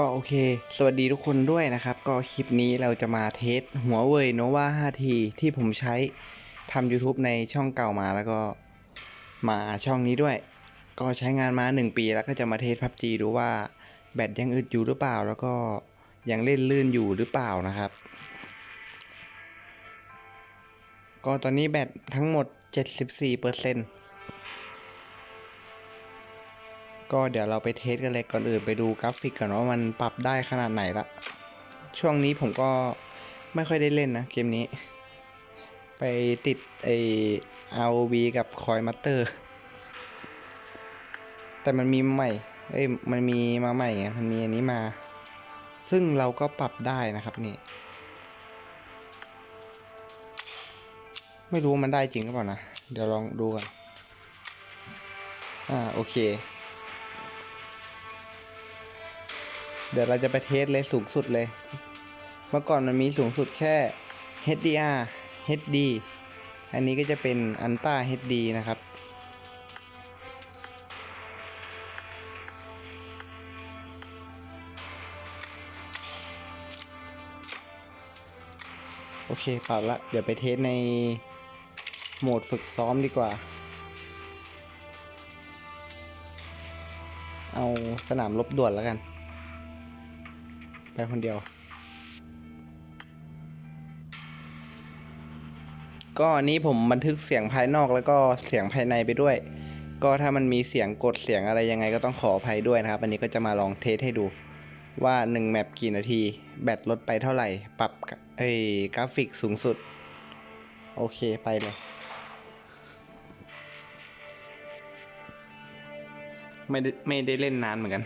ก็โอเค สวัสดีทุกคนด้วยนะครับ ก็คลิปนี้เราจะมาเทสหัวเว่ยโนวา 5T ที่ผมใช้ทำ YouTube ในช่องเก่ามาแล้วก็มาช่องนี้ด้วย ก็ใช้งานมา 1 ปีแล้วก็จะมาเทสพับจีดูว่าแบตยังอึดอยู่หรือเปล่า แล้วก็ยังเล่นลื่นอยู่หรือเปล่านะครับ ก็ตอนนี้แบตทั้งหมด 74%เก็เดี๋ยวเราไปเทสกันเลยก่อนอื่นไปดูกราฟิกก่อนว่ามันปรับได้ขนาดไหนละช่วงนี้ผมก็ไม่ค่อยได้เล่นนะเกมนี้ ไปติดไอ ROV กับคอยมัตเตอร์แต่มันมีใหม่ เอ้ย มันมีมาใหม่ไง มันมีอันนี้มา ซึ่งเราก็ปรับได้นะครับนี่ ไม่รู้มันได้จริงหรือเปล่านะ เดี๋ยวลองดูกัน อ่า โอเค เดี๋ยวเราจะไปเทสเลยสูงสุดเลย เมื่อก่อนมันมีสูงสุดแค่ HDR HD อันนี้ก็จะเป็น Ultra HD นะครับโอเคปรับละ เดี๋ยวไปเทสในโหมดฝึกซ้อมดีกว่า เอาสนามรบด่วนแล้วกัน ไปคนเดียว ก็อันนี้ผมบันทึกเสียงภายนอกแล้วก็เสียงภายในไปด้วย ก็ถ้ามันมีเสียงกดเสียงอะไรยังไงก็ต้องขออภัยด้วยนะครับ อันนี้ก็จะมาลองเทสให้ดูว่า 1 แมปกี่นาที แบตลดไปเท่าไหร่ ปรับไอ้กราฟิกสูงสุด โอเคไปเลย ไม่ได้ไม่ได้เล่นนานเหมือนกัน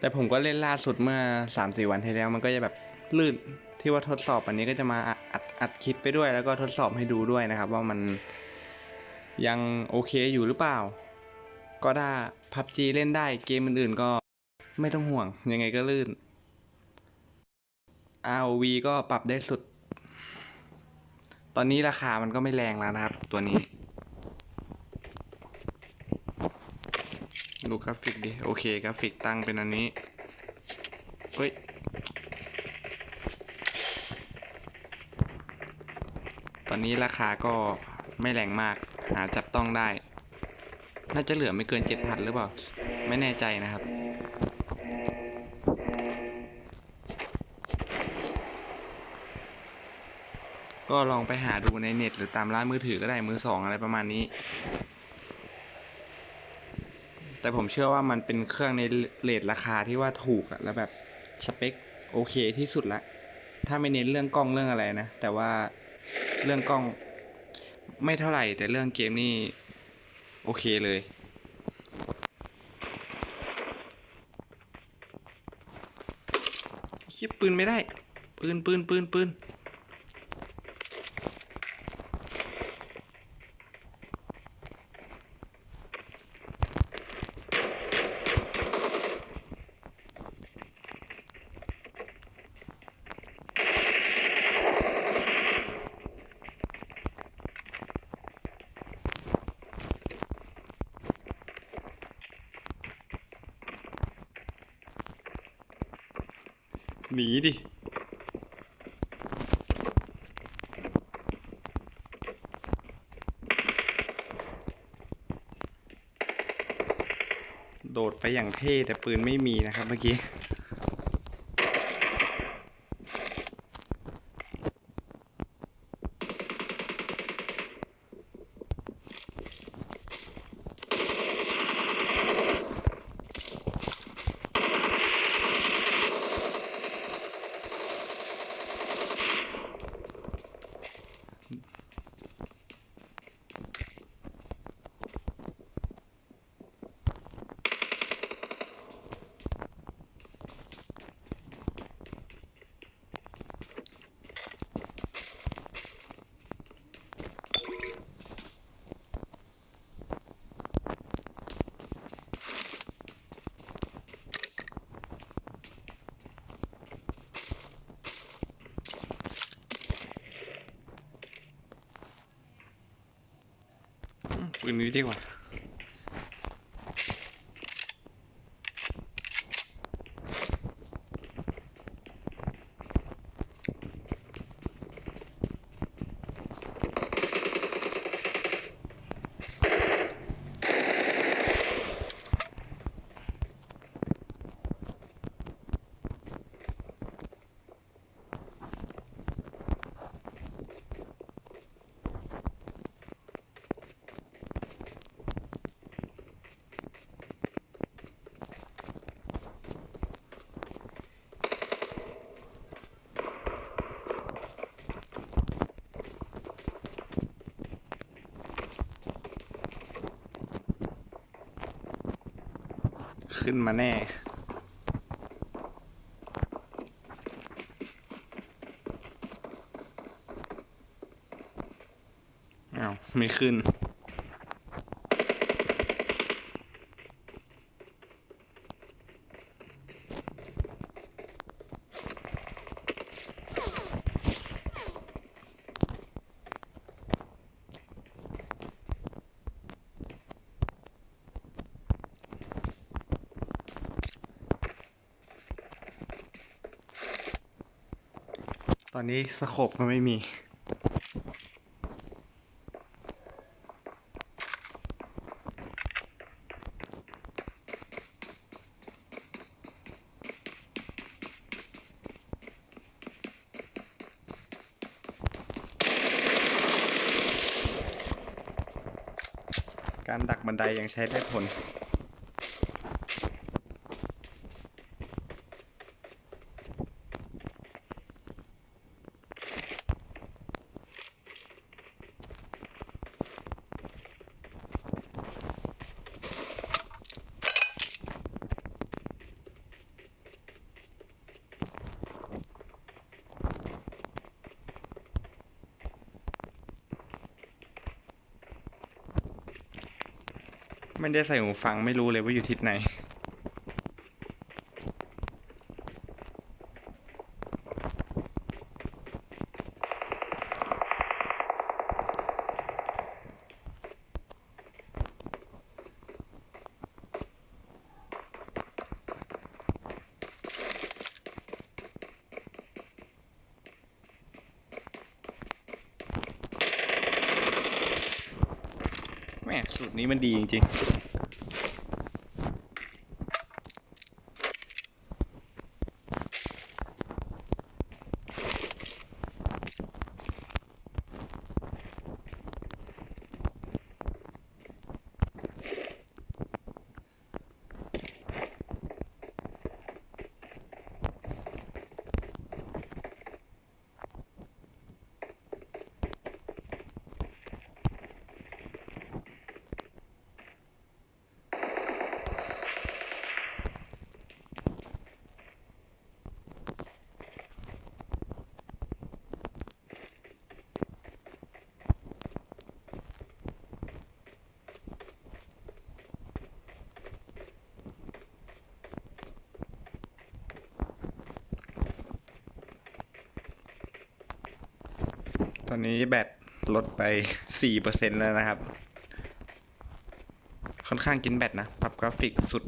แต่ผมก็เล่นล่าสุดเมื่อสามสี่วันที่แล้ว มันก็จะแบบลื่นที่ว่าทดสอบอันนี้ก็จะมาอัดอัดอัดคลิปไปด้วย แล้วก็ทดสอบให้ดูด้วยนะครับ ว่ามันยังโอเคอยู่หรือเปล่า ก็ถ้าพับจีเล่นได้เกมอื่นๆก็ไม่ต้องห่วง ยังไงก็ลื่น ROV ก็ปรับได้สุด ตอนนี้ราคามันก็ไม่แรงแล้วนะครับ ตัวนี้ ดูกราฟิกดิ โอเคกราฟิกตั้งเป็นอันนี้ เฮ้ย ตอนนี้ราคาก็ไม่แรงมาก หาจับต้องได้ น่าจะเหลือไม่เกินเจ็ดพันหรือเปล่า ไม่แน่ใจนะครับก็ลองไปหาดูในเน็ตหรือตามร้านมือถือก็ได้มือสองอะไรประมาณนี้ แต่ผมเชื่อว่ามันเป็นเครื่องในเลทราคาที่ว่าถูกอะแล้วแบบสเปคโอเคที่สุดละ ถ้าไม่เน้นเรื่องกล้องเรื่องอะไรนะ แต่ว่าเรื่องกล้องไม่เท่าไหร่ แต่เรื่องเกมนี่โอเคเลย คิดปืนไม่ได้ ปืนปืนปืนปืน หนีดิ โดดไปอย่างเท่แต่ปืนไม่มีนะครับเมื่อกี้ ปืนนี้ดีกว่า ขึ้นมาแน่ อ้าว ไม่ขึ้น ตอนนี้สโคปก็ไม่มี การดักบันไดยังใช้ได้ผล ไม่ได้ใส่หูฟังไม่รู้เลยว่าอยู่ทิศไหน แม่ สูตรนี้มันดีจริงๆ ตอนนี้แบตลดไปสี่เปอร์เซ็นแล้วนะครับ ค่อนข้างกินแบตนะ ปรับกราฟิกสุด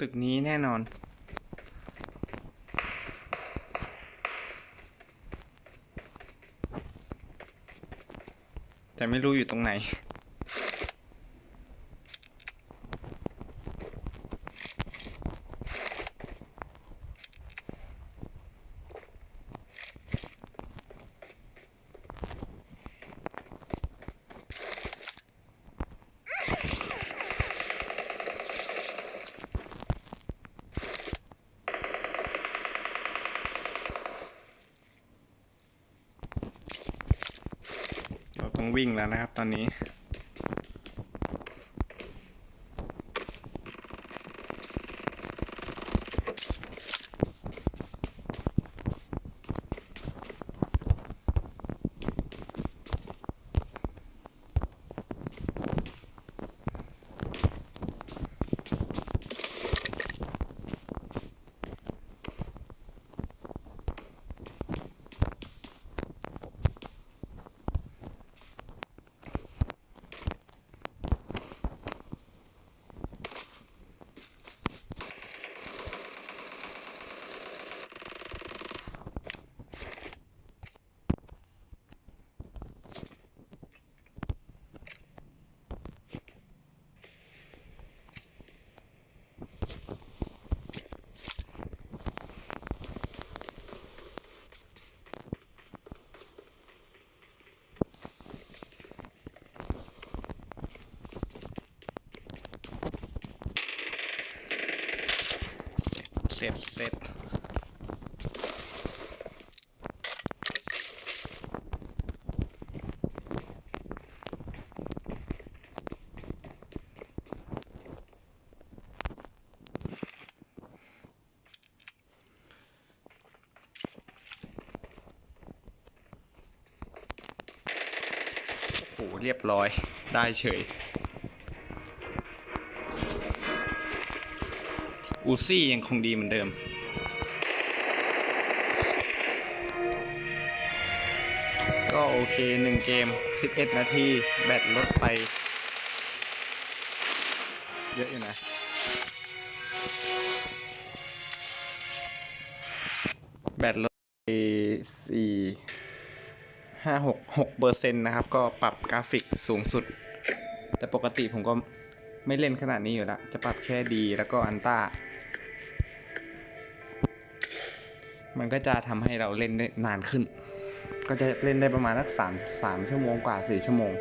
ตึกนี้แน่นอน แต่ไม่รู้อยู่ตรงไหน วิ่งแล้วนะครับตอนนี้ เสร็จเสร็จโอ้เรียบร้อยได้เฉย อูซี่ยังคงดีเหมือนเดิม ก็โอเคหนึ่งเกม 11 นาที แบตลดไป เยอะอยู่นะแบตลดไปสี่ห้าหกหกเปอร์เซ็นต์นะครับ ก็ปรับกราฟิกสูงสุด แต่ปกติผมก็ไม่เล่นขนาดนี้อยู่แล้ว จะปรับแค่ดีแล้วก็อันต้า มันก็จะทำให้เราเล่นได้นานขึ้น ก็จะเล่นได้ประมาณสักสามสามชั่วโมงกว่าสี่ชั่วโมง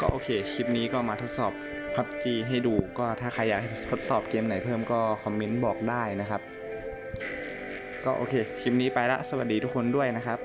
ก็โอเค คลิปนี้ก็มาทดสอบ PUBG ให้ดู ก็ถ้าใครอยากทดสอบเกมไหนเพิ่มก็คอมเมนต์บอกได้นะครับ ก็โอเค คลิปนี้ไปละ สวัสดีทุกคนด้วยนะครับ